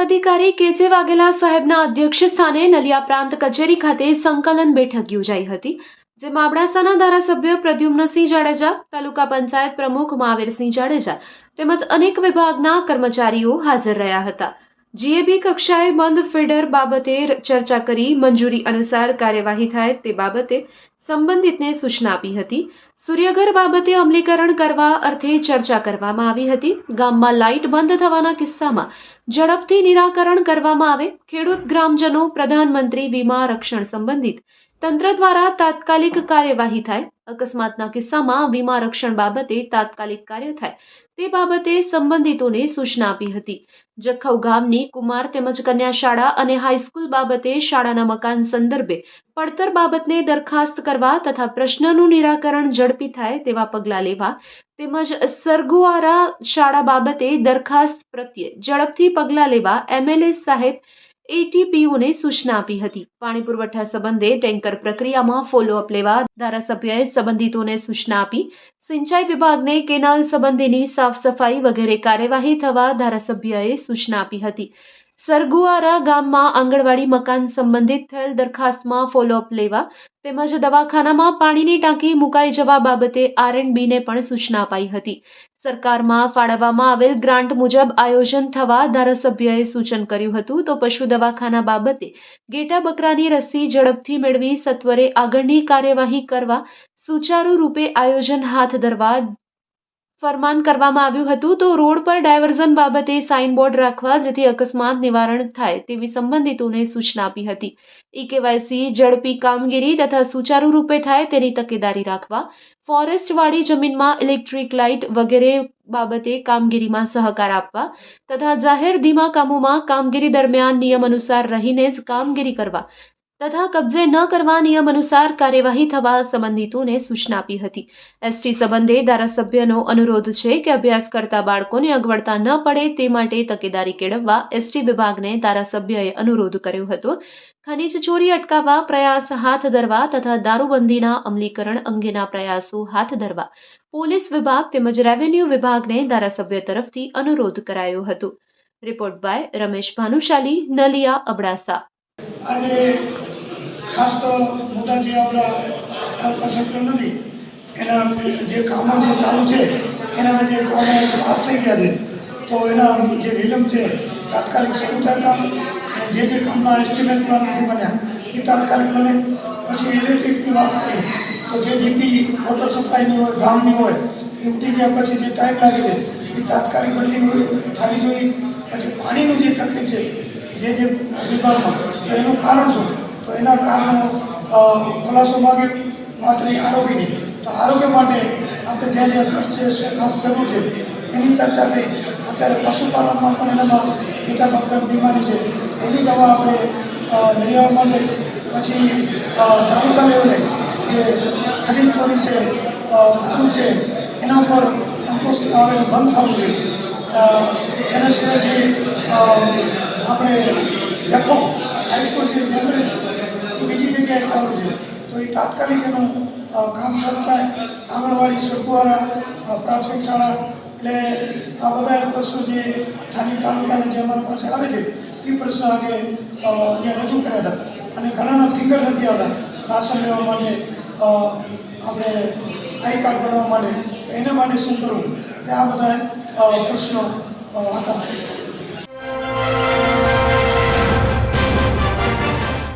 અધિકારી કે જે વાઘેલા સાહેબના અધ્યક્ષ સ્થાને નલિયા પ્રાંત કચેરી ખાતે સંકલન બેઠક યોજાઈ હતી, જેમાં અબડાસાના ધારાસભ્ય પ્રદ્યુમ્નસિંહ જાડેજા, તાલુકા પંચાયત પ્રમુખ મહાવીરસિંહ જાડેજા તેમજ અનેક વિભાગના કર્મચારીઓ હાજર રહ્યા હતા. જીએબી કક્ષાએ બંધ ફીડર બાબતે ચર્ચા કરી મંજૂરી અનુસાર કાર્યવાહી થાય તે બાબતે સંબંધિતને સૂચના આપી હતી. સૂર્યઘર બાબતે અમલીકરણ કરવા અર્થે ચર્ચા કરવામાં આવી હતી. ગામમાં લાઇટ બંધ થવાના કિસ્સામાં ઝડપથી નિરાકરણ કરવામાં આવે. ખેડૂત ગ્રામજનો, પ્રધાનમંત્રી, વીમા, રક્ષણ સંબંધિત તંત્ર દ્વારા તાત્કાલિક કાર્યવાહી થાય, અકસ્માતના કિસ્સામાં વીમા રક્ષણ બાબતે તાત્કાલિક કાર્ય થાય, તે બાબતે સંબંધિતોને સૂચના આપી હતી. જખૌ ગામની કુમાર તેમજ કન્યા શાળા અને હાઈસ્કૂલ બાબતે શાળાના મકાન સંદર્ભે પડતર બાબતને દરખાસ્ત કરવા તથા પ્રશ્નનું નિરાકરણ ઝડપી થાય તેવા પગલાં લેવા તેમજ સરગુઆરા શાળા બાબતે દરખાસ્ત પ્રત્યે ઝડપથી પગલાં લેવા એમએલએ સાહેબ એટીપીઓને સૂચના આપી હતી. પાણી પુરવઠા સંબંધે ટેન્કર પ્રક્રિયામાં ફોલોઅપ લેવા ધારાસભ્યએ સંબંધિતોને સૂચના આપી. સિંચાઈ વિભાગને કેનાલ સંબંધીની સાફ સફાઈ વગેરે કાર્યવાહી થવા ધારાસભ્યએ સૂચના આપી હતી. સરગુઆરા ગામમાં આંગણવાડી મકાન સંબંધિત થયેલ દરખાસ્તમાં ફોલોઅપ લેવા તેમજ દવાખાનામાં પાણીની ટાંકી મુકાઈ જવા બાબતે આર એન્ડ બીને પણ સૂચના અપાઈ હતી. સરકારમાં ફાળવવામાં આવેલ ગ્રાન્ટ મુજબ આયોજન થવા ધારાસભ્યએ સૂચન કર્યું હતું, તો પશુ દવાખાના બાબતે ગેટા બકરાની રસી ઝડપથી મેળવી સત્વરે આગળની કાર્યવાહી કરવા સુચારુ રૂપે આયોજન હાથ ધરવા ફરમાન કરવામાં આવ્યું હતું તો રોડ પર ડાયવર્ઝન બાબતે સાઇનબોર્ડ રાખવા જેથી અકસ્માત નિવારણ થાય તેવી સંબંધિતોને સૂચના આપી હતી. ઈ કેવાયસી ઝડપી કામગીરી તથા સુચારુ રૂપે થાય તેની તકેદારી રાખવા, ફોરેસ્ટવાળી જમીનમાં ઇલેક્ટ્રિક લાઇટ વગેરે બાબતે કામગીરીમાં સહકાર આપવા તથા જાહેર ધીમા કામોમાં કામગીરી દરમિયાન નિયમ અનુસાર રહીને જ કામગીરી કરવા તથા કબજે ન કરવા નિયમ અનુસાર કાર્યવાહી થવા સંબંધિતોને સૂચના આપી હતી. એસટી સંબંધે ધારાસભ્યનો અનુરોધ છે કે અભ્યાસ કરતા બાળકોને અગવડતા ન પડે તે માટે તકેદારી કેળવવા એસટી વિભાગને ધારાસભ્યએ અનુરોધ કર્યો હતો. ખનીજ ચોરી અટકાવવા પ્રયાસ હાથ ધરવા તથા દારૂબંધીના અમલીકરણ અંગેના પ્રયાસો હાથ ધરવા પોલીસ વિભાગ તેમજ રેવન્યુ વિભાગને ધારાસભ્ય તરફથી અનુરોધ કરાયો હતો. Report by Ramesh Bhanushali, Naliya Abdasa. ખાસ તો મોટા જે આપણા સેક્ટર નથી, એના જે કામો જે ચાલુ છે, એના જે કામો પાસ થઈ ગયા છે. તો એના જે વિલંબ છે, તાત્કાલિક શરૂ કામ અને જે જે કામના એસ્ટિમેટ પ્લાન નથી બન્યા, એ તાત્કાલિક બને. પછી ઇલેક્ટ્રિકની વાત કરીએ, તો જે ડીપી વોટર સપ્લાયની હોય ગામની હોય, એ ઉઠી ગયા પછી જે ટાઈમ લાગે છે, એ તાત્કાલિક બદલી થવી જોઈએ. પછી પાણીનું જે તકલીફ છે જે જે વિભાગમાં, તો એનું કારણ શું? તો એના કારણો ખુલાસો માગે માત્ર આરોગ્યની તો આરોગ્ય માટે આપણે જ્યાં જ્યાં ખર્ચ છે, શું ખાસ જરૂર છે, એની ચર્ચા થઈ. અત્યારે પશુપાલનમાં પણ એનામાં કેટલા બકરા બીમારી છે. એની દવા આપણે લઈ આવવા માટે પછી તાલુકા લેવલે જે ખનીજ ચોરી છે દારૂ છે, એના ઉપર અંકુશ આવેલું બંધ થવું જોઈએ. એના સિવાય જે આપણે જખમ એ તાત્કાલિક એનું કામ શરૂ થાય. આંગણવાડી સરગુવારા પ્રાથમિક શાળા, એટલે આ બધા પ્રશ્નો જે સ્થાનિક તાલુકાના જે અમારી પાસે આવે છે, એ પ્રશ્નો આજે અહીંયા રજૂ કર્યા હતા. અને ઘણાના ફિંગર નથી આવતા રાશન લેવા માટે આપણે આઈ કાર્ડ બનાવવા માટે. એના માટે શું કરવું? તે આ બધા પ્રશ્નો હતા.